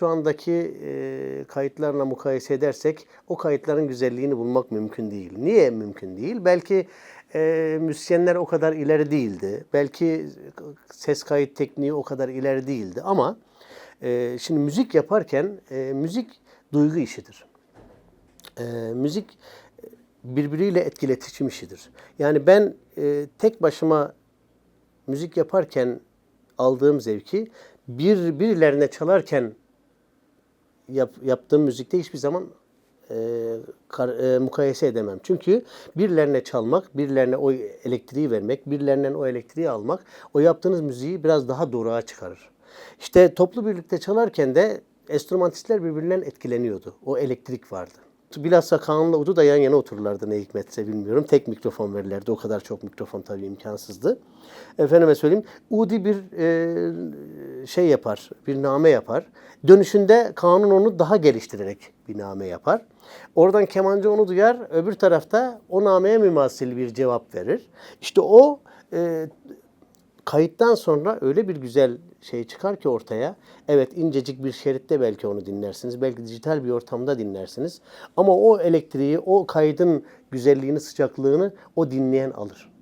şu andaki e, kayıtlarla mukayese edersek o kayıtların güzelliğini bulmak mümkün değil. Niye mümkün değil? Belki e, müzisyenler o kadar ileri değildi. Belki ses kayıt tekniği o kadar ileri değildi. Ama e, şimdi müzik yaparken e, müzik duygu işidir. E, müzik birbiriyle etkiletişim işidir. Yani ben e, tek başıma müzik yaparken aldığım zevki bir birilerine çalarken yap, yaptığım müzikte hiçbir zaman e, kar- e, mukayese edemem. Çünkü birilerine çalmak, birilerine o elektriği vermek, birilerinden o elektriği almak o yaptığınız müziği biraz daha doğruğa çıkarır. İşte toplu birlikte çalarken de enstrümanistler birbirinden etkileniyordu. O elektrik vardı. Bilhassa Kaan'la Udu da yan yana otururlardı ne hikmetse bilmiyorum. Tek mikrofon verirlerdi. O kadar çok mikrofon tabii imkansızdı. Efendime söyleyeyim. Udi bir e, şey yapar, bir name yapar. Dönüşünde Kaan'ın onu daha geliştirerek bir name yapar. Oradan kemancı onu duyar, öbür tarafta o nameye mümasil bir cevap verir. İşte o e, kayıttan sonra öyle bir güzel şey çıkar ki ortaya. Evet incecik bir şeritte belki onu dinlersiniz. Belki dijital bir ortamda dinlersiniz. Ama o elektriği, o kaydın güzelliğini, sıcaklığını o dinleyen alır.